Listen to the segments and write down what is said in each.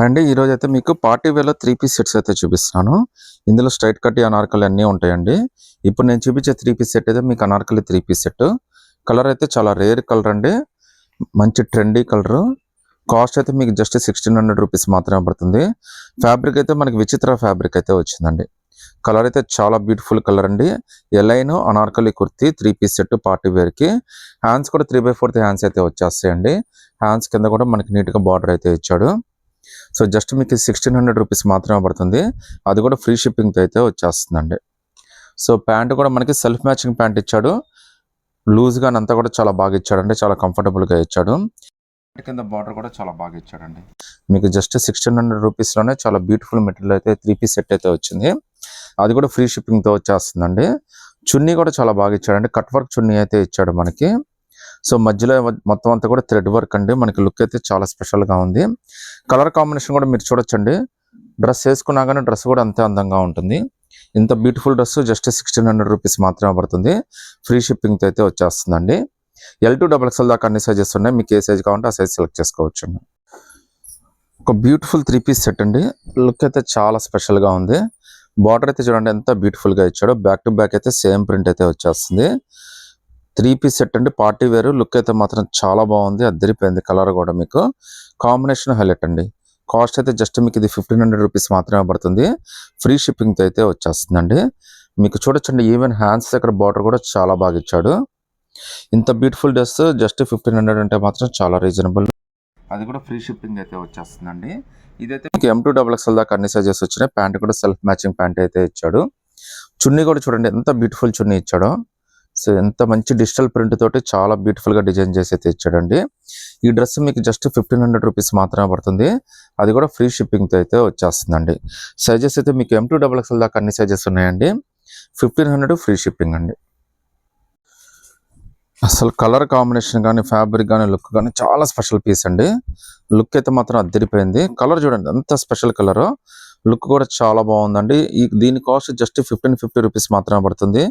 And ఈరోజు అయితే మీకు పార్టీ వేలో త్రీ పీస్ సెట్స్ అయితే చూపిస్తున్నాను. ఇందులో స్ట్రైట్ కట్ అనార్కలి అన్నీ ఉంటాయండి. ఇప్పుడు నేను చూపించే త్రీ పీస్ సెట్ అయితే మీకు Anarkali three piece set. Colour అయితే చాలా రేర్ కలర్ అండి. మంచి ట్రెండీ కలర్. కాస్ట్ అయితే మీకు జస్ట్ సిక్స్టీన్ హండ్రెడ్ రూపీస్ మాత్రమే పడుతుంది. ఫ్యాబ్రిక్ అయితే మనకి విచిత్ర ఫ్యాబ్రిక్ అయితే వచ్చిందండి. కలర్ అయితే చాలా బ్యూటిఫుల్ కలర్ అండి. A line Anarkali kurti three piece set party వేర్కి హ్యాండ్స్ కూడా త్రీ బై ఫోర్త్ హ్యాండ్స్ అయితే వచ్చేస్తాయండి. హ్యాండ్స్ కింద కూడా మనకి నీట్గా బార్డర్ అయితే ఇచ్చాడు. సో జస్ట్ మీకు సిక్స్టీన్ హండ్రెడ్ రూపీస్ మాత్రమే పడుతుంది. అది కూడా ఫ్రీ షిప్పింగ్తో అయితే వచ్చేస్తుందండి. సో ప్యాంట్ కూడా మనకి సెల్ఫ్ మ్యాచింగ్ ప్యాంట్ ఇచ్చాడు. లూజ్గా అంతా కూడా చాలా బాగా ఇచ్చాడండి. చాలా కంఫర్టబుల్గా ఇచ్చాడు. కింద బార్డర్ కూడా చాలా బాగా ఇచ్చాడండి. మీకు జస్ట్ సిక్స్టీన్ హండ్రెడ్ రూపీస్లోనే చాలా బ్యూటిఫుల్ మెటీరియల్ అయితే త్రీ పీస్ సెట్ అయితే వచ్చింది. అది కూడా ఫ్రీ షిప్పింగ్తో వచ్చేస్తుందండి. చున్నీ కూడా చాలా బాగా ఇచ్చాడండి. కట్ వర్క్ చున్నీ అయితే ఇచ్చాడు మనకి. సో మధ్యలో మొత్తం అంతా కూడా థ్రెడ్ వర్క్ అండి. మనకి లుక్ అయితే చాలా స్పెషల్గా ఉంది. కలర్ కాంబినేషన్ కూడా మీరు చూడొచ్చండి. డ్రెస్ వేసుకున్నా కానీ డ్రెస్ కూడా అంతే అందంగా ఉంటుంది. ఇంత beautiful dress just sixteen hundred rupees మాత్రమే పడుతుంది. ఫ్రీ షిప్పింగ్తో అయితే వచ్చేస్తుందండి. ఎల్ టూ డబల్ ఎక్స్ఎల్ దాకా అన్ని సైజెస్ ఉన్నాయి. మీకు ఏ సైజ్ కావాలంటే ఆ సైజ్ సెలెక్ట్ చేసుకోవచ్చు ఒక బ్యూటిఫుల్ త్రీ పీస్ సెట్ అండి. లుక్ అయితే చాలా స్పెషల్గా ఉంది. బార్డర్ అయితే చూడండి ఎంత బ్యూటిఫుల్గా ఇచ్చాడో. బ్యాక్ టు బ్యాక్ అయితే సేమ్ ప్రింట్ అయితే వచ్చేస్తుంది. త్రీ పీస్ సెట్ అండి. Party wear. లుక్ అయితే మాత్రం చాలా బాగుంది. అద్దరిపోయింది కలర్ కూడా మీకు. కాంబినేషన్ హైలైట్ అండి. కాస్ట్ అయితే జస్ట్ మీకు ఇది ఫిఫ్టీన్ హండ్రెడ్ రూపీస్ మాత్రమే పడుతుంది. ఫ్రీ షిప్పింగ్తో అయితే వచ్చేస్తుందండి. మీకు చూడొచ్చండి. ఈవెన్ హ్యాండ్స్ దగ్గర బార్డర్ కూడా చాలా బాగా ఇచ్చాడు. ఇంత beautiful dress just fifteen hundred అంటే మాత్రం చాలా రీజనబుల్. అది కూడా ఫ్రీ షిప్పింగ్ అయితే వచ్చేస్తుందండి. ఇదైతే మీకు ఎం టూ డబల్ ఎక్స్ఎల్ దాకా అన్ని సైజెస్ వచ్చినాయి. ప్యాంట్ కూడా సెల్ఫ్ మ్యాచింగ్ ప్యాంట్ అయితే ఇచ్చాడు. చున్నీ కూడా చూడండి. ఎంత బ్యూటిఫుల్ చున్నీ ఇచ్చాడో. సో ఎంత మంచి డిజిటల్ ప్రింట్ తోటి చాలా బ్యూటిఫుల్గా డిజైన్ చేసి అయితే ఇచ్చాడండి. ఈ డ్రెస్ మీకు జస్ట్ ఫిఫ్టీన్ హండ్రెడ్ రూపీస్ మాత్రమే పడుతుంది. అది కూడా ఫ్రీ షిప్పింగ్తో అయితే వచ్చేస్తుందండి. సైజెస్ అయితే మీకు ఎం టూ డబల్ ఎక్స్ఎల్ దాకా అన్ని సైజెస్ ఉన్నాయండి. ఫిఫ్టీన్ హండ్రెడ్ ఫ్రీ షిప్పింగ్ అండి. అసలు కలర్ కాంబినేషన్ కానీ ఫ్యాబ్రిక్ కానీ లుక్ కానీ చాలా స్పెషల్ పీస్ అండి. లుక్ అయితే మాత్రం అద్దరిపోయింది. కలర్ చూడండి ఎంత స్పెషల్ కలర్ లుక్ కూడా చాలా బాగుందండి. ఈ దీని cost just fifteen fifty rupees మాత్రమే పడుతుంది.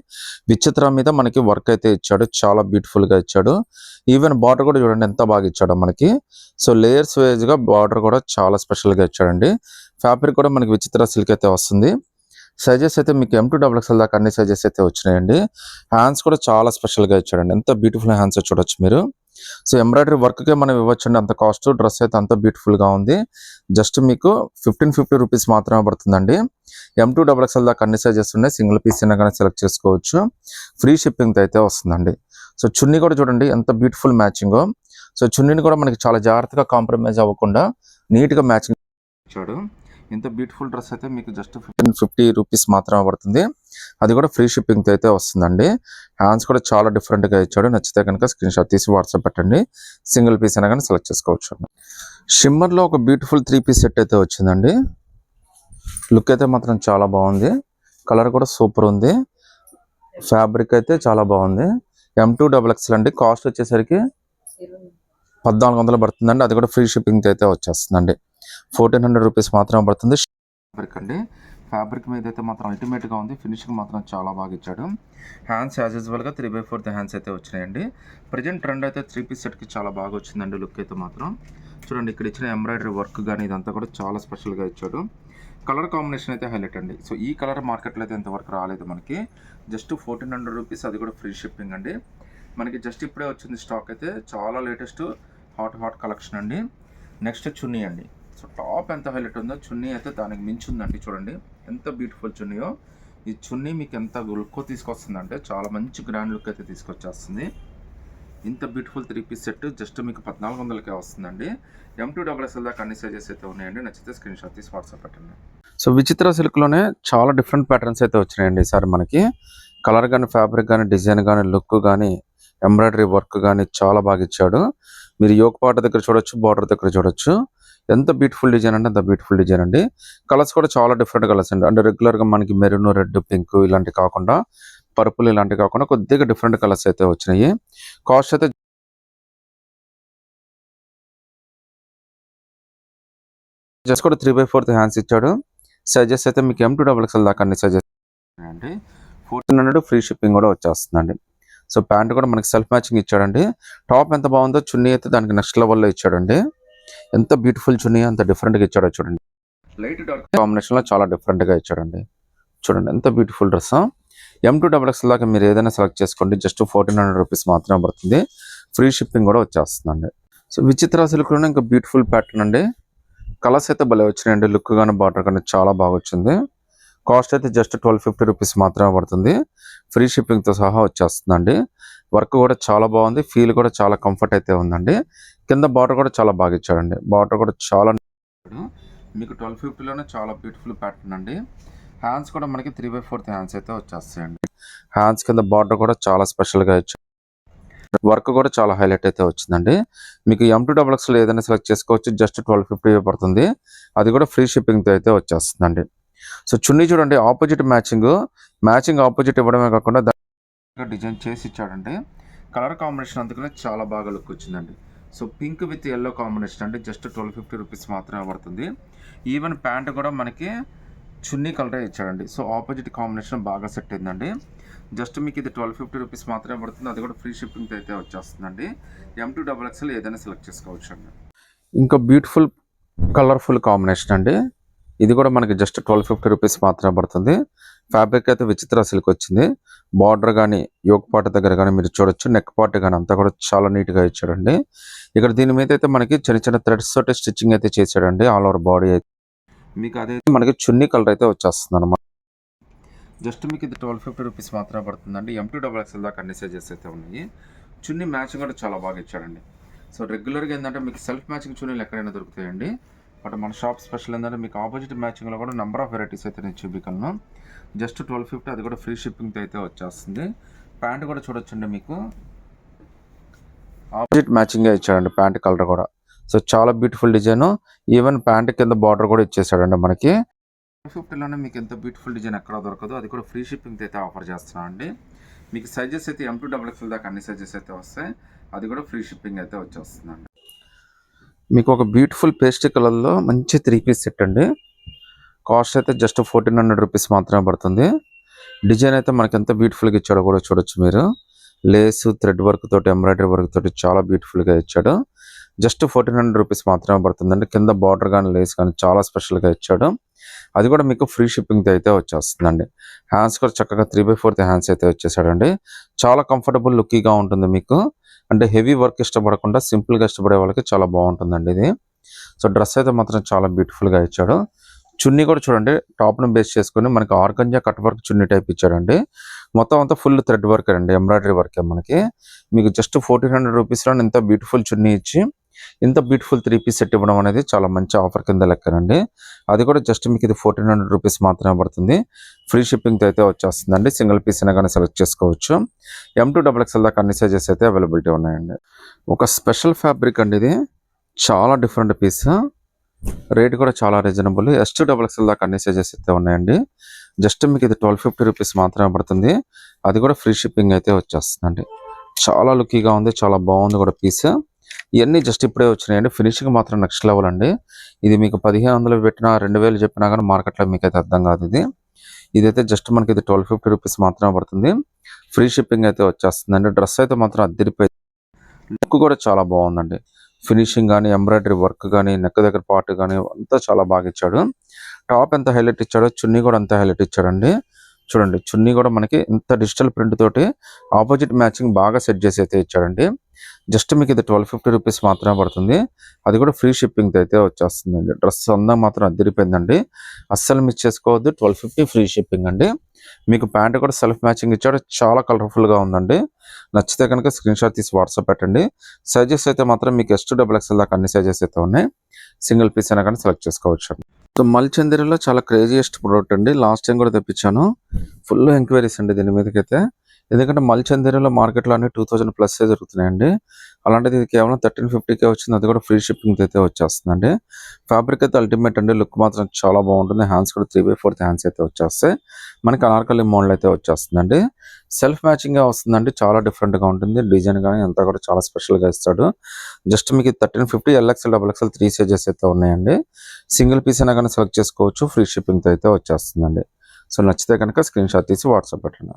విచిత్ర మీద మనకి వర్క్ అయితే ఇచ్చాడు. చాలా బ్యూటిఫుల్గా ఇచ్చాడు. ఈవెన్ బార్డర్ కూడా చూడండి ఎంత బాగా ఇచ్చాడు మనకి. సో లేయర్స్ వైజ్గా బార్డర్ కూడా చాలా స్పెషల్గా ఇచ్చాడండి. ఫ్యాబ్రిక్ కూడా మనకి విచిత్ర సిల్క్ అయితే వస్తుంది. సైజెస్ అయితే మీకు ఎం టూ డబల్ ఎక్స్ఎల్ దాకా అన్ని సైజెస్ అయితే వచ్చినాయండి. హ్యాండ్స్ కూడా చాలా స్పెషల్గా ఇచ్చాడండి. ఎంత బ్యూటిఫుల్ హ్యాండ్స్ చూడొచ్చు మీరు. సో ఎంబ్రాయిడరీ వర్క్కే మనం ఇవ్వచ్చండి. అంత కాస్ట్ డ్రెస్ అయితే అంత బ్యూటిఫుల్గా ఉంది. జస్ట్ మీకు ఫిఫ్టీన్ ఫిఫ్టీ రూపీస్ మాత్రమే పడుతుందండి. ఎం టూ డబల్ ఎక్స్ఎల్ దాకా అన్ని సైజెస్ ఉన్నాయి. సింగిల్ పీస్ అయినా కానీ సెలెక్ట్ చేసుకోవచ్చు. ఫ్రీ షిప్పింగ్ అయితే వస్తుందండి. సో చున్నీ కూడా చూడండి ఎంత బ్యూటిఫుల్ మ్యాచింగ్. సో చున్నీని కూడా మనకి చాలా జాగ్రత్తగా కాంప్రమైజ్ అవ్వకుండా నీట్గా మ్యాచింగ్ ఇచ్చాడు ఇంత బ్యూటిఫుల్ డ్రెస్ అయితే మీకు జస్ట్ ఫిఫ్టీన్ ఫిఫ్టీ రూపీస్ మాత్రమే పడుతుంది. అది కూడా ఫ్రీ షిప్పింగ్ అయితే వస్తుందండి. హ్యాండ్స్ కూడా చాలా డిఫరెంట్గా ఇచ్చాడు. నచ్చితే కనుక స్క్రీన్ షాట్ తీసి వాట్సాప్ పెట్టండి. సింగిల్ పీస్ అయినా కానీ సెలెక్ట్ చేసుకోవచ్చు. షిమ్మర్లో ఒక బ్యూటిఫుల్ త్రీ పీస్ సెట్ అయితే వచ్చిందండి. లుక్ అయితే మాత్రం చాలా బాగుంది. కలర్ కూడా సూపర్ ఉంది. ఫ్యాబ్రిక్ అయితే చాలా బాగుంది. ఎం టూ డబల్ ఎక్స్ఎల్ అండి. కాస్ట్ వచ్చేసరికి పద్నాలుగు వందలు పడుతుందండి. అది కూడా ఫ్రీ షిప్పింగ్ అయితే వచ్చేస్తుందండి. ఫోర్టీన్ హండ్రెడ్ రూపీస్ మాత్రమే పడుతుంది. ఫ్యాబ్రిక్ అండి. ఫ్యాబ్రిక్ మీద అయితే మాత్రం అల్టిమేట్గా ఉంది. ఫినిషింగ్ మాత్రం చాలా బాగా ఇచ్చాడు. హ్యాండ్స్ యాజ్ యూజువల్గా త్రీ బై ఫోర్త్ హ్యాండ్స్ అయితే వచ్చినాయండి. ప్రజెంట్ ట్రెండ్ అయితే త్రీ పీస్ సెట్కి చాలా బాగా వచ్చిందండి లుక్ అయితే మాత్రం. చూడండి ఇక్కడ ఇచ్చిన ఎంబ్రాయిడరీ వర్క్ కానీ ఇదంతా కూడా చాలా స్పెషల్గా ఇచ్చాడు. కలర్ కాంబినేషన్ అయితే హైలైట్ అండి. సో ఈ కలర్ మార్కెట్లో అయితే ఇంతవరకు రాలేదు మనకి. జస్ట్ ఫోర్టీన్ హండ్రెడ్ రూపీస్ అది కూడా ఫ్రీ షిప్పింగ్ అండి. మనకి జస్ట్ ఇప్పుడే వచ్చింది స్టాక్ అయితే. చాలా లేటెస్ట్ హాట్ హాట్ కలెక్షన్ అండి. నెక్స్ట్ చున్నీ అండి. సో టాప్ ఎంత హైలైట్ ఉందో చున్నీ అయితే దానికి మించి ఉందండి చూడండి. ఎంత బ్యూటిఫుల్ చున్నీయో. ఈ చున్నీ మీకు ఎంత లుక్ తీసుకొస్తుందంటే చాలా మంచి గ్రాండ్ లుక్ అయితే తీసుకొచ్చేస్తుంది. ఇంత beautiful three piece set just మీకు పద్నాలుగు వందలకే వస్తుందండి. ఎం టూ డబల్ ఎస్ఎల్ దాకా అన్ని సైజెస్ అయితే ఉన్నాయండి. నచ్చితే స్క్రీన్ షాట్ తీసి వాట్సాప్ పెట్టండి. సో విచిత్ర సిల్క్లోనే చాలా డిఫరెంట్ ప్యాటర్న్స్ అయితే వచ్చినాయండి ఈసారి మనకి. కలర్ కానీ ఫ్యాబ్రిక్ కానీ డిజైన్ కానీ లుక్ కానీ ఎంబ్రాయిడరీ వర్క్ కానీ చాలా బాగా ఇచ్చాడు. మీరు యోగ పాట దగ్గర చూడొచ్చు బార్డర్ దగ్గర చూడొచ్చు. ఎంత బ్యూటిఫుల్ డిజైన్ అంటే అంత బ్యూటిఫుల్ డిజైన్ అండి. కలర్స్ కూడా చాలా డిఫరెంట్ కలర్స్ అండి. అంటే రెగ్యులర్గా మనకి మెరూన్ రెడ్ పింక్ ఇలాంటివి కాకుండా పర్పుల్ ఇలాంటివి కాకుండా కొద్దిగా డిఫరెంట్ కలర్స్ అయితే వచ్చినాయి. కాస్ట్ అయితే జస్ట్ కూడా త్రీ బై ఫోర్త్ హ్యాండ్స్ ఇచ్చాడు. సైజెస్ అయితే మీకు ఎం టూ డబల్ ఎక్స్ఎల్ దాకా అన్ని సజెస్ట్ అండి ఫోర్టీన్ హండ్రెడ్ ఫ్రీ షిప్పింగ్ కూడా వచ్చేస్తుందండి. సో ప్యాంట్ కూడా మనకి సెల్ఫ్ మ్యాచింగ్ ఇచ్చాడండి. టాప్ ఎంత బాగుందో చున్నీ అయితే దానికి నెక్స్ట్ లెవెల్లో ఇచ్చాడండి. ఎంత బ్యూటిఫుల్ చున్నీ అంత different గా ఇచ్చాడో చూడండి. లైట్ డార్క్ కాంబినేషన్లో చాలా different గా ఇచ్చాడండి. చూడండి ఎంత beautiful dress M to double X దాకా మీరు ఏదైనా సెలెక్ట్ చేసుకోండి జస్ట్ ఫోర్టీన్ హండ్రెడ్ రూపీస్ మాత్రమే పడుతుంది. ఫ్రీ షిప్పింగ్ కూడా వచ్చేస్తుందండి. సో విచిత్ర సిల్క్లోనే ఇంకా బ్యూటిఫుల్ ప్యాటర్న్ అండి. కలర్స్ అయితే భలే వచ్చినాయండి లుక్ కానీ బార్డర్ కానీ చాలా బాగా వచ్చింది. కాస్ట్ అయితే జస్ట్ ట్వెల్వ్ ఫిఫ్టీ రూపీస్ మాత్రమే పడుతుంది. ఫ్రీ షిప్పింగ్తో సహా వచ్చేస్తుందండి. వర్క్ కూడా చాలా బాగుంది ఫీల్ కూడా చాలా కంఫర్ట్ అయితే ఉందండి. కింద బార్డర్ కూడా చాలా బాగా ఇచ్చాడండి. బార్డర్ కూడా చాలా మీకు ట్వెల్వ్ ఫిఫ్టీలోనే చాలా బ్యూటిఫుల్ ప్యాటర్న్ అండి. హ్యాండ్స్ కూడా మనకి త్రీ బై ఫోర్త్ హ్యాండ్స్ అయితే వచ్చేస్తాయండి. హ్యాండ్స్ కింద బార్డర్ కూడా చాలా స్పెషల్గా ఇచ్చాడు. వర్క్ కూడా చాలా హైలైట్ అయితే వచ్చిందండి. మీకు ఎం టూ డబల్ ఎక్స్లో ఏదైనా సెలెక్ట్ చేసుకోవచ్చు. జస్ట్ ట్వెల్వ్ ఫిఫ్టీ పడుతుంది. అది కూడా ఫ్రీ షిప్పింగ్తో అయితే వచ్చేస్తుందండి. సో చున్నీ చూడండి ఆపోజిట్ మ్యాచింగ్. మ్యాచింగ్ ఆపోజిట్ ఇవ్వడమే కాకుండా డిజైన్ చేసి ఇచ్చాడండి. కలర్ కాంబినేషన్ అందుకనే చాలా బాగా లుక్ వచ్చిందండి. So pink with yellow combination అండి జస్ట్ ట్వెల్వ్ ఫిఫ్టీ రూపీస్ మాత్రమే పడుతుంది. ఈవెన్ ప్యాంట్ కూడా మనకి చున్నీ కలరే ఇచ్చాడండి. సో ఆపోజిట్ కాంబినేషన్ బాగా సెట్ అయిందండి. జస్ట్ మీకు ఇది ట్వెల్వ్ ఫిఫ్టీ రూపీస్ మాత్రమే పడుతుంది. అది కూడా ఫ్రీ షిప్పింగ్తో అయితే వచ్చేస్తుందండి. ఎం టూ డబల్ ఎక్స్ఎల్ ఏదైనా సెలెక్ట్ చేసుకోవచ్చు అండి ఇంకా బ్యూటిఫుల్ కలర్ఫుల్ కాంబినేషన్ అండి. ఇది కూడా మనకి జస్ట్ ట్వెల్వ్ ఫిఫ్టీ రూపీస్ మాత్రమే పడుతుంది. ఫ్యాబ్రిక్ అయితే విచిత్ర సిల్క్ వచ్చింది. బార్డర్ కానీ యోక్ పార్ట్ దగ్గర కానీ మీరు చూడొచ్చు. నెక్ పార్ట్ కానీ అంతా కూడా చాలా నీట్గా ఇచ్చాడండి. ఇక్కడ దీని మీద అయితే మనకి చిన్న చిన్న థ్రెడ్స్ తోటి స్టిచ్చింగ్ అయితే చేశాడండి. ఆల్ ఓవర్ బాడీ అయితే. మీకు అదైతే మనకి చున్నీ కలర్ అయితే వచ్చేస్తుంది అనమాట జస్ట్ మీకు ఇది ట్వెల్వ్ ఫిఫ్టీ రూపీస్ మాత్రమే పడుతుందండి. ఎం టూ డబల్ ఎక్స్ఎల్ దాకా అన్ని సైజెస్ అయితే ఉన్నాయి. చున్నీ మ్యాచింగ్ కూడా చాలా బాగా ఇచ్చాడండి. సో రెగ్యులర్గా ఏంటంటే మీకు సెల్ఫ్ మ్యాచింగ్ చున్నీలు ఎక్కడైనా దొరుకుతాయండి. బట్ మన షాప్ స్పెషల్ ఏంటంటే మీకు ఆపోజిట్ మ్యాచింగ్లో కూడా నెంబర్ ఆఫ్ వెరైటీస్ అయితే నేను చూపించగలను జస్ట్ ట్వెల్వ్ ఫిఫ్టీ అది కూడా ఫ్రీ షిప్పింగ్తో అయితే వచ్చేస్తుంది. ప్యాంట్ కూడా చూడొచ్చండి మీకు. ఆపోజిట్ మ్యాచింగే ఇచ్చాడండి ప్యాంట్ కలర్ కూడా. సో చాలా బ్యూటిఫుల్ డిజైన్. ఈవెన్ ప్యాంట్ కింద బార్డర్ కూడా ఇచ్చేసాడండి మనకి. ఫిఫ్టీలోనే మీకు ఎంత బ్యూటిఫుల్ డిజైన్ ఎక్కడ దొరకదు అది కూడా ఫ్రీ షిప్పింగ్ అయితే ఆఫర్ చేస్తున్నాం అండి మీకు సైజెస్ అయితే ఎం టూ డబల్ ఎక్స్ఎల్ దాకా అన్ని సైజెస్ అయితే వస్తాయి. అది కూడా ఫ్రీ షిప్పింగ్ అయితే వచ్చేస్తుందండి. మీకు ఒక బ్యూటిఫుల్ పేస్ట్ కలర్లో మంచి త్రీ పీస్ సెట్ అండి. కాస్ట్ అయితే జస్ట్ ఫోర్టీన్ హండ్రెడ్ రూపీస్ మాత్రమే పడుతుంది. డిజైన్ అయితే మనకి ఎంత బ్యూటిఫుల్గా ఇచ్చాడో కూడా చూడొచ్చు మీరు. లేస్ థ్రెడ్ వర్క్ తోటి ఎంబ్రాయిడరీ వర్క్ తోటి చాలా బ్యూటిఫుల్గా ఇచ్చాడు. జస్ట్ ఫోర్టీన్ హండ్రెడ్ రూపీస్ మాత్రమే పడుతుందండి కింద బార్డర్ కానీ లేస్ కానీ చాలా స్పెషల్గా ఇచ్చాడు. అది కూడా మీకు ఫ్రీ షిప్పింగ్తో అయితే వచ్చేస్తుందండి. హ్యాండ్స్ కూడా చక్కగా త్రీ బై ఫోర్త్ హ్యాండ్స్ అయితే వచ్చేసాడండి. చాలా కంఫర్టబుల్ లుక్కీగా ఉంటుంది మీకు. అంటే హెవీ వర్క్ ఇష్టపడకుండా సింపుల్గా ఇష్టపడే వాళ్ళకి చాలా బాగుంటుందండి ఇది. సో డ్రెస్ అయితే మాత్రం చాలా బ్యూటిఫుల్గా ఇచ్చాడు. చున్నీ కూడా చూడండి టాప్ను బేస్ చేసుకొని మనకి organza cut work chunni type ఇచ్చాడండి. మొత్తం అంతా ఫుల్ థ్రెడ్ వర్క్ అండి ఎంబ్రాయిడరీ వర్కే మనకి. మీకు జస్ట్ ఫోర్టీన్ హండ్రెడ్ రూపీస్లో ఇంత బ్యూటిఫుల్ చున్నీ ఇచ్చి ఇంత బ్యూటిఫుల్ త్రీ పీస్ సెట్ ఇవ్వడం అనేది చాలా మంచి ఆఫర్ కింద లెక్కనండి. అది కూడా జస్ట్ మీకు ఇది ఫోర్టీన్ హండ్రెడ్ రూపీస్ మాత్రమే పడుతుంది. ఫ్రీ షిప్పింగ్తో అయితే వచ్చేస్తుందండి. సింగిల్ పీస్ అయినా కానీ సెలెక్ట్ చేసుకోవచ్చు. ఎం టూ డబల్ ఎక్స్ఎల్ దాకా అన్ని సైజెస్ అయితే అవైలబిలిటీ ఉన్నాయండి. ఒక స్పెషల్ ఫ్యాబ్రిక్ అండి ఇది. చాలా డిఫరెంట్ పీస్ రేట్ కూడా చాలా reasonable S to double XL దాకా అన్ని సైజెస్ అయితే ఉన్నాయండి. జస్ట్ మీకు ఇది ట్వెల్వ్ ఫిఫ్టీ రూపీస్ మాత్రమే పడుతుంది. అది కూడా ఫ్రీ షిప్పింగ్ అయితే వచ్చేస్తుందండి. చాలా లుక్కీగా ఉంది. చాలా బాగుంది కూడా పీస్ ఇవన్నీ జస్ట్ ఇప్పుడే వచ్చినాయండి. ఫినిషింగ్ మాత్రం నెక్స్ట్ లెవెల్ అండి. ఇది మీకు పదిహేను వందలు పెట్టినా రెండు వేలు చెప్పినా కానీ మార్కెట్లో మీకు అయితే అర్థం కాదు ఇది. ఇదైతే జస్ట్ మనకి ఇది ట్వెల్వ్ ఫిఫ్టీ రూపీస్ మాత్రమే పడుతుంది. ఫ్రీ షిప్పింగ్ అయితే వచ్చేస్తుందండి. డ్రెస్ అయితే మాత్రం అద్దరిపోయింది లుక్ కూడా చాలా బాగుందండి. ఫినిషింగ్ కానీ ఎంబ్రాయిడరీ వర్క్ కానీ నెక్ దగ్గర పార్ట్ కానీ అంతా చాలా బాగా ఇచ్చాడు. టాప్ ఎంత హైలైట్ ఇచ్చాడో చున్నీ కూడా అంత హైలైట్ ఇచ్చాడండి. చూడండి చున్నీ కూడా మనకి ఇంత డిజిటల్ ప్రింట్ తోటి ఆపోజిట్ మ్యాచింగ్ బాగా సెట్ చేసి అయితే ఇచ్చాడండి. జస్ట్ మీకు ఇది ట్వెల్వ్ ఫిఫ్టీ రూపీస్ మాత్రమే పడుతుంది. అది కూడా ఫ్రీ షిప్పింగ్ అయితే వచ్చేస్తుందండి. డ్రెస్ అందా మాత్రం అద్దరిపోయిందండి. అస్సలు మిస్ చేసుకోవద్దు. ట్వెల్వ్ ఫిఫ్టీ ఫ్రీ షిప్పింగ్ అండి. మీకు ప్యాంట్ కూడా సెల్ఫ్ మ్యాచింగ్ ఇచ్చాడు. చాలా కలర్ఫుల్గా గా ఉందండి. నచ్చితే కనుక స్క్రీన్ షాట్ తీసి వాట్సాప్ పెట్టండి. సైజెస్ అయితే మాత్రం మీకు ఎస్ డబుల్ ఎక్స్ఎల్ దాకా అన్ని సైజెస్ అయితే ఉన్నాయి. సింగిల్ పీస్ అయినా కానీ సెలెక్ట్ చేసుకోవచ్చు. సో మల్చందిరిలో చాలా క్రేజియస్ట్ ప్రోడక్ట్ అండి. లాస్ట్ టైం కూడా తెప్పించాను. ఫుల్ ఎంక్వైరీస్ అండి దీని మీదకైతే. ఎందుకంటే మల్చందిరిలో మార్కెట్లో అన్ని టూ థౌజండ్ ప్లస్ జరుగుతున్నాయండి అలాంటిది ఇది కేవలం థర్టీన్ ఫిఫ్టీకే వచ్చింది. అది కూడా ఫ్రీ షిప్పింగ్ అయితే వచ్చేస్తుందండి. ఫ్యాబ్రిక్ అయితే అల్టిమేట్ అండి. లుక్ మాత్రం చాలా బాగుంటుంది. హ్యాండ్స్ కూడా త్రీ బై ఫోర్త్ హ్యాండ్స్ అయితే వచ్చేస్తాయి. మనకి అనార్కలి మోడల్ అయితే వచ్చేస్తుందండి. సెల్ఫ్ మ్యాచింగ్గా వస్తుందండి. చాలా డిఫరెంట్గా ఉంటుంది. డిజైన్ కానీ అంతా కూడా చాలా స్పెషల్గా ఇస్తాడు. జస్ట్ మీకు thirteen fifty L XL double XL three sizes అయితే ఉన్నాయండి. సింగిల్ పీస్ అయినా కానీ సెలెక్ట్ చేసుకోవచ్చు. ఫ్రీ షిప్పింగ్తో అయితే వచ్చేస్తుందండి. సో నచ్చితే కనుక స్క్రీన్ షాట్ తీసి వాట్సాప్ పెట్టండి.